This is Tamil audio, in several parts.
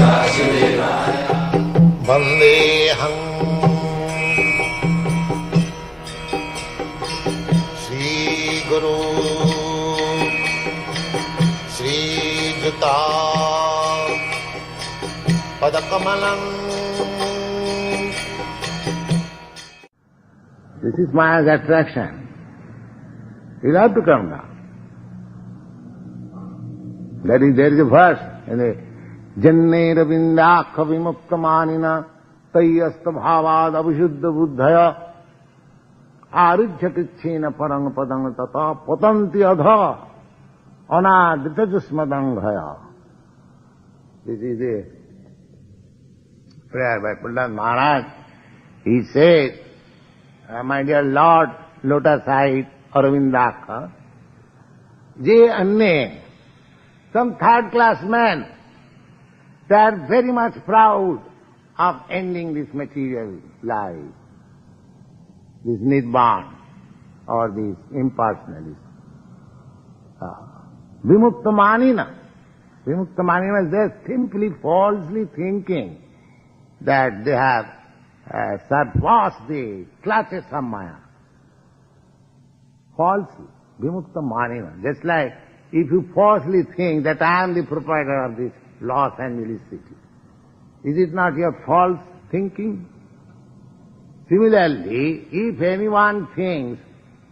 वासुदेवाय वन्देऽहम् श्रीगुरु श्रीयुता पदकमलम् This is Maya's attraction. You'll have to come down. That is, there is a verse. Jannerabindakha vimuktamanina तयस्तभावाद अभिशुद्ध बुद्धय आरुझ्य किच्छीन परंग पदंग तथा पतंति अध अनादृत जुस्मदंगय this is a prayer by Pandit Maharaj he says my dear lord lotus Sahib अरविंदाख जे अन्य some third-class men, they are very much proud of ending this material life, this Nirvan, or this impersonalism. Uh, Vimuktamanina. Vimuktamanina is just simply falsely thinking that they have uh, surpassed the clutches of Maya. Falsely. Vimukta manina. Just like if you falsely think that I am the proprietor of this Los Angeles city. Is it not your false thinking? Similarly, if anyone thinks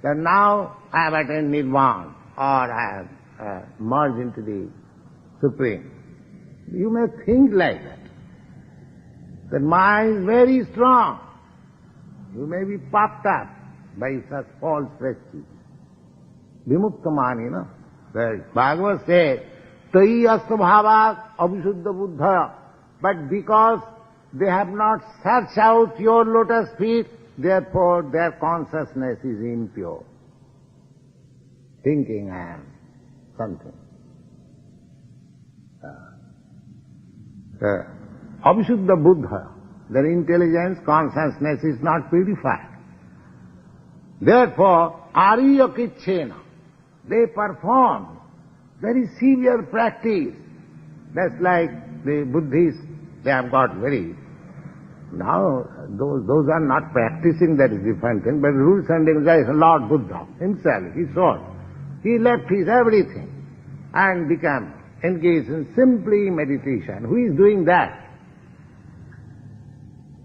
that now I have attained Nirvana or I have uh, merged into the Supreme, you may think like that. The mind is very strong. You may be puffed up by such false prestige. Vimuktamanina. The Bhagavad says, Tai astabhava abhishuddha buddha. But because they have not searched out your lotus feet, therefore their consciousness is impure. Thinking I am something. Uh, Abhishuddha Buddha, their intelligence, consciousness is not purified. Therefore, Ariya Ariyakichena, they perform very severe practice. That's like the Buddhists, they have got very... Now, those, those are not practicing, that is different thing, but rules and regulations, Lord Buddha himself, he saw. He left his everything and became engaged in simply meditation. Who is doing that?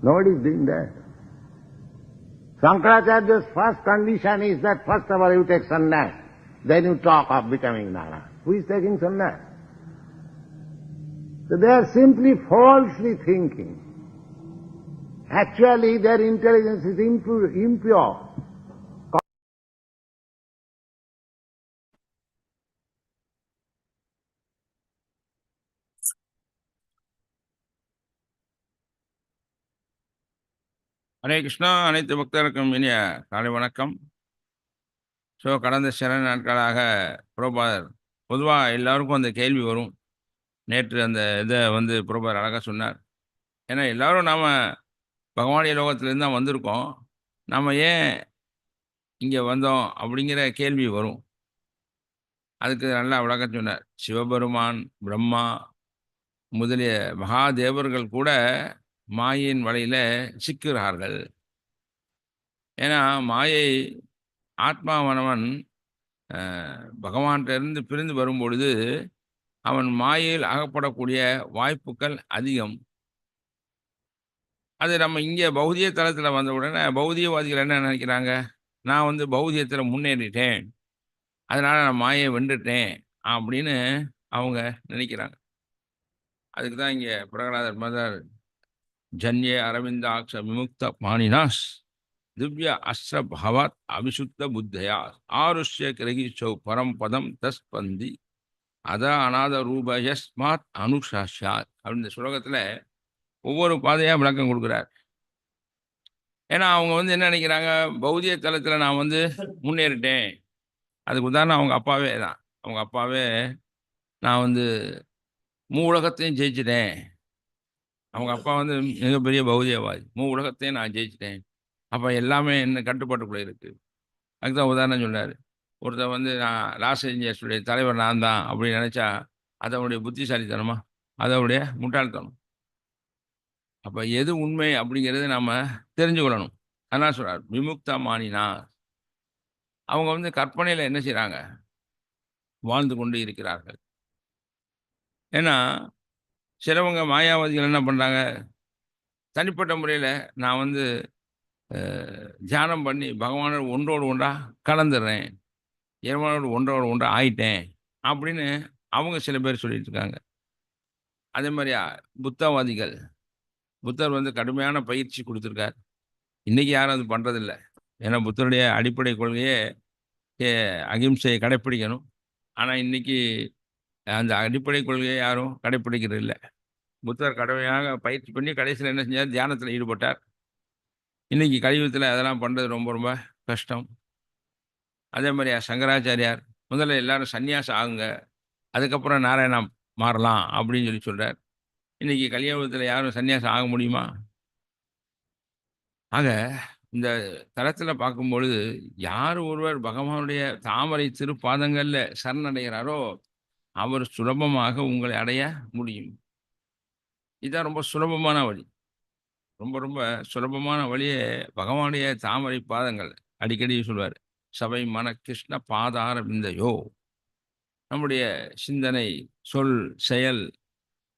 Nobody is doing that. Shankaracharya's first condition is that first of all you take sannyas, then you talk of becoming Nara. Who is taking sannyas? So they are simply falsely thinking. Actually their intelligence is impure. impure. Hare Krishna அனைத்து பக்தருக்கும் இனிய காலை வணக்கம் ஸோ கடந்த சில நாட்களாக புரோபாதர் பொதுவாக எல்லாருக்கும் அந்த கேள்வி வரும். நேற்று அந்த இதை வந்து புரோபாதர் அழகாக சொன்னார். ஏன்னா எல்லோரும் நாம் பகவானிய லோகத்திலேருந்து தான் வந்திருக்கோம். நாம் ஏன் இங்கே வந்தோம் அப்படிங்கிற கேள்வி வரும். அதுக்கு நல்லா விளக்கம் சொன்னார். சிவபெருமான் பிரம்மா முதலிய மகாதேவர்கள் கூட மாயின் வலையில் சிக்கிறார்கள் ஏன்னா மாயை ஆத்மாவனவன் பகவான்கிட்டருந்து பிரிந்து வரும்பொழுது அவன் மாயையில் அகப்படக்கூடிய வாய்ப்புகள் அதிகம். அது நம்ம இங்கே பௌதிய தளத்தில் வந்த உடனே பௌதியவாதிகள் என்ன நினைக்கிறாங்க? நான் வந்து பௌதியத்தில் முன்னேறிட்டேன். அதனால் நான் மாயை வென்றுட்டேன் அப்படின்னு அவங்க நினைக்கிறாங்க. அதுக்கு தான் இங்கே பிரகலாதர் மதர் ஜன்யே அரவிந்தாட்ச விமுக்த பாணினாஸ் திவ்ய அஸ்ர அபிசுத்த புத்தயா ஆருஷ்ய கிரகிச்சௌ பரம் பதம் தஸ்பந்தி அத அநாத ரூப யஸ்மாத் அனுஷாஷாத் அப்படின்னு ஸ்லோகத்தில் ஒவ்வொரு பாதையாக விளக்கம் கொடுக்குறார். ஏன்னா அவங்க வந்து என்ன நினைக்கிறாங்க? பௌதிய தளத்தில் நான் வந்து முன்னேறிட்டேன். அதுக்கு உதாரணம் அவங்க அப்பாவே தான். அவங்க அப்பாவே நான் வந்து மூ உலகத்தையும் ஜெயிச்சிட்டேன். அவங்க அப்பா வந்து மிகப்பெரிய பௌதியவாதி. மூ உலகத்தையும் நான் ஜெயிச்சிட்டேன். அப்போ எல்லாமே என்ன கட்டுப்பாட்டுக்குள்ளே இருக்குது அதுக்கு தான் உதாரணம் சொன்னார் ஒருத்தர் வந்து நான் லாஸ் ஏஞ்சல்ஸுடைய தலைவர் நான் தான் அப்படின்னு நினச்சா அதனுடைய புத்திசாலித்தனமா? அதனுடைய முட்டாள்தனம். அப்போ எது உண்மை அப்படிங்கிறத நாம் தெரிஞ்சு கொள்ளணும். அதனால சொல்கிறார் விமுக்தா மானினா அவங்க வந்து கற்பனையில் என்ன செய்கிறாங்க வாழ்ந்து கொண்டு இருக்கிறார்கள். ஏன்னா, சிலவங்க மாயாவாதிகள் என்ன பண்ணுறாங்க தனிப்பட்ட முறையில் நான் வந்து தியானம் பண்ணி பகவானோட ஒன்றோடு ஒன்றா கலந்துடுறேன் இறைவனோடு ஒன்றோடு ஒன்றா ஆயிட்டேன். அப்படின்னு அவங்க சில பேர் சொல்லிட்டு இருக்காங்க. அதே மாதிரியா புத்தவாதிகள். புத்தர் வந்து கடுமையான பயிற்சி கொடுத்துருக்கார் இன்றைக்கி யாரும் அது பண்ணுறதில்ல ஏன்னா புத்தருடைய அடிப்படை கொள்கையே அகிம்சையை கடைப்பிடிக்கணும். ஆனால் இன்றைக்கி அந்த அடிப்படை கொள்கையை யாரும் கடைப்பிடிக்கிறது இல்லை புத்தர் கடுமையாக பயிற்சி பண்ணி கடைசியில் என்ன செஞ்சார்? தியானத்தில் ஈடுபட்டார். இன்னைக்கு கலியுகத்தில அதெல்லாம் பண்றது ரொம்ப ரொம்ப கஷ்டம். அதே மாதிரியா சங்கராச்சாரியார், முதல்ல எல்லாரும் சந்நியாசம் ஆகுங்க. அதுக்கப்புறம் நாராயணா மாறலாம் அப்படின்னு சொல்லி சொல்றார். இன்னைக்கு கலியுகத்தில யாரும் சந்நியாசம் ஆக முடியுமா? ஆக, இந்த தளத்தில் பார்க்கும்பொழுது, யார் ஒருவர் பகவானுடைய தாமரை திருப்பாதங்கள்ல சரணடைகிறாரோ, அவர் சுலபமாக உங்களை அடைய முடியும். இதுதான் ரொம்ப சுலபமான வழி. ரொம்ப ரொம்ப சுலபமான வழியே பகவானுடைய தாமரை பாதங்கள். அடிக்கடி சொல்வார் சபை மன கிருஷ்ண பாதார விந்தையோ நம்முடைய சிந்தனை, சொல், செயல்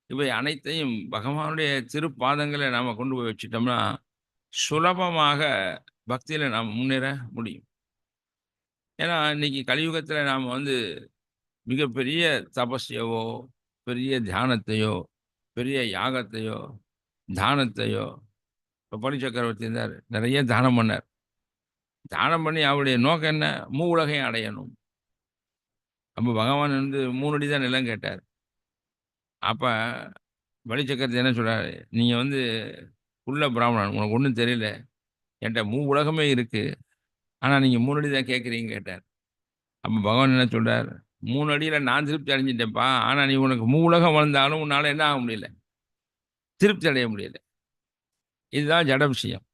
இவை அனைத்தையும் பகவானுடைய திருப்பாதங்களை நாம் கொண்டு போய் வச்சிட்டோம்னா சுலபமாக பக்தியில் நாம் முன்னேற முடியும். ஏன்னா, இன்னைக்கு கலியுகத்தில் நாம் வந்து மிகப்பெரிய தபஸ்யவோ, பெரிய தியானத்தையோ, பெரிய யாகத்தையோ, தானத்தையோ இப்போ பலி சக்கரவர்த்தி இருந்தார் நிறைய தானம் பண்ணார். தானம் பண்ணி அவருடைய நோக்கம் என்ன? மூ உலகையும் அடையணும். அப்போ பகவான் வந்து மூணு அடி தான் நிலம் கேட்டார். அப்போ பலி சக்கரவர்த்தி என்ன சொல்கிறார் நீங்கள் வந்து உள்ள பிராமணன். உனக்கு ஒன்றும் தெரியல. என்கிட்ட மூ உலகமே இருக்குது ஆனால் நீங்கள் மூணு அடி தான் கேட்குறீங்க கேட்டார். அப்போ பகவான் என்ன சொல்கிறார் மூணு அடியில் நான் திருப்தி அடைஞ்சிட்டேன்ப்பா ஆனால் நீ உனக்கு மூ உலகம் வளர்ந்தாலும் உன்னால் என்ன ஆக முடியல? திருப்தி அடைய முடியல. இதுதான் ஜட விஷயம்.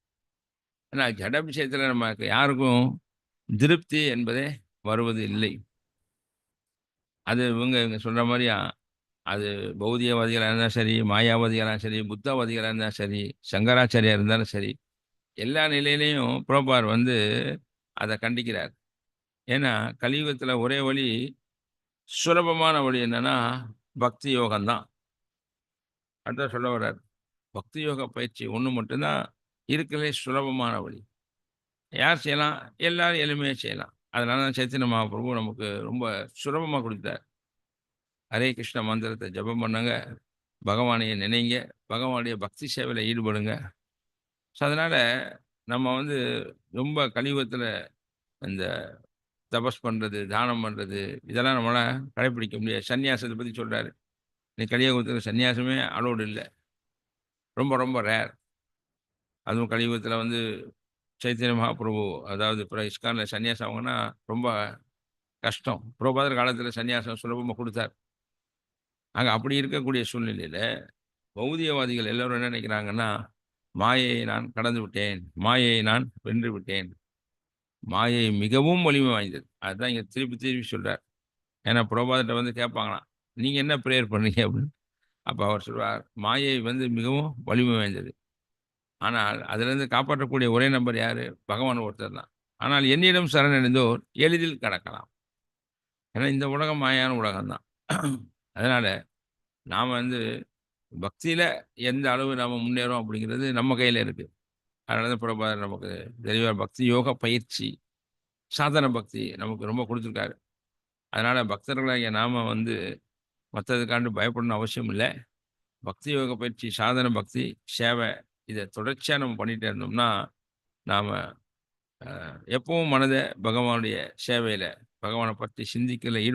ஆனால் ஜட விஷயத்தில் நமக்கு யாருக்கும் திருப்தி என்பதே வருவது இல்லை. அது இவங்க இவங்க சொல்ற மாதிரியா அது பௌதியவாதிகளாக இருந்தாலும் சரி, மாயாவாதிகளாக சரி, புத்தவாதிகளாக இருந்தாலும் சரி, சங்கராச்சாரியாக இருந்தாலும் சரி, எல்லா நிலையிலையும் புரோபார் வந்து அதை கண்டிக்கிறார். ஏன்னா, கலியுகத்தில் ஒரே வழி சுலபமான வழி என்னன்னா, பக்தி யோகம் தான். சொல்ல வர்றார். பக்தி யோக பயிற்சி ஒன்று மட்டும்தான் இருக்கிறதே சுலபமான வழி. யார் செய்யலாம்? எல்லாரும் எளிமையாக செய்யலாம். அதனால தான் சைத்தன்ய மகாபிரபு நமக்கு ரொம்ப சுலபமாக கொடுத்தார் ஹரே கிருஷ்ண மந்திரத்தை ஜெபம் பண்ணுங்க. பகவானையை நினைங்க. பகவானுடைய பக்தி சேவையில் ஈடுபடுங்க. ஸோ, அதனால் நம்ம வந்து ரொம்ப கலியுகத்தில இந்த தபஸ் பண்ணுறது தானம் பண்ணுறது இதெல்லாம் நம்மளால் கடைப்பிடிக்க முடியாது. சன்னியாசத்தை பற்றி சொல்கிறாரு இன்னைக்கு கலியுகத்தில சந்நியாசமே அலோடு இல்லை ரொம்ப ரொம்ப ரேர். அதுவும் கலியுகத்தில் வந்து சைத்தன்ய மகாபிரபு அதாவது இப்போ இஸ்கானில் சன்னியாசம் அவங்கன்னா ரொம்ப கஷ்டம். புரோபாதர் காலத்தில் சந்நியாசம் சுலபமாக கொடுத்தார் அங்கே அப்படி இருக்கக்கூடிய சூழ்நிலையில் பௌதிகவாதிகள் எல்லோரும் என்ன நினைக்கிறாங்கன்னா, மாயையை நான் கடந்து விட்டேன். மாயையை நான் வென்று விட்டேன். மாயை மிகவும் வலிமை வாய்ந்தது. அதுதான் இங்கே திருப்பி திருப்பி சொல்கிறார் ஏன்னா புரோபாதர்கிட்ட வந்து கேட்பாங்களாம். நீங்கள் என்ன ப்ரேயர் பண்ணீங்க அப்படின்னு. அப்போ அவர் சொல்வார், மாயை வந்து மிகவும் வலிமை வாய்ந்தது. ஆனால் அதிலிருந்து காப்பாற்றக்கூடிய ஒரே நம்பர் யார் பகவான் ஒருத்தர் தான். ஆனால் என்னிடம் சரணடைந்தோர் எளிதில் கடக்கலாம். ஏன்னா இந்த உலகம் மாயான உலகம்தான் அதனால் நாம் வந்து பக்தியில் எந்த அளவு நாம் முன்னேறோம் அப்படிங்கிறது நம்ம கையில் இருக்குது அதனால தான் பிரபுபாதர் நமக்கு தெளிவாக பக்தி யோக பயிற்சி, சாதன பக்தி நமக்கு ரொம்ப கொடுத்துருக்காரு அதனால் பக்தர்களாகிய நாம் வந்து மத்ததுக்காண்டு பயப்படணும்னு அவசியம் இல்ல. பக்தி யோக பயிற்சி, சாதன பக்தி, சேவை இத தொடர்ச்சியா நம்ம பண்ணிட்டே இருந்தோம்னா, நாம எப்பவும் மனத பகவானுடைய சேவையில, பகவான பத்தி சிந்திக்கல ஈடு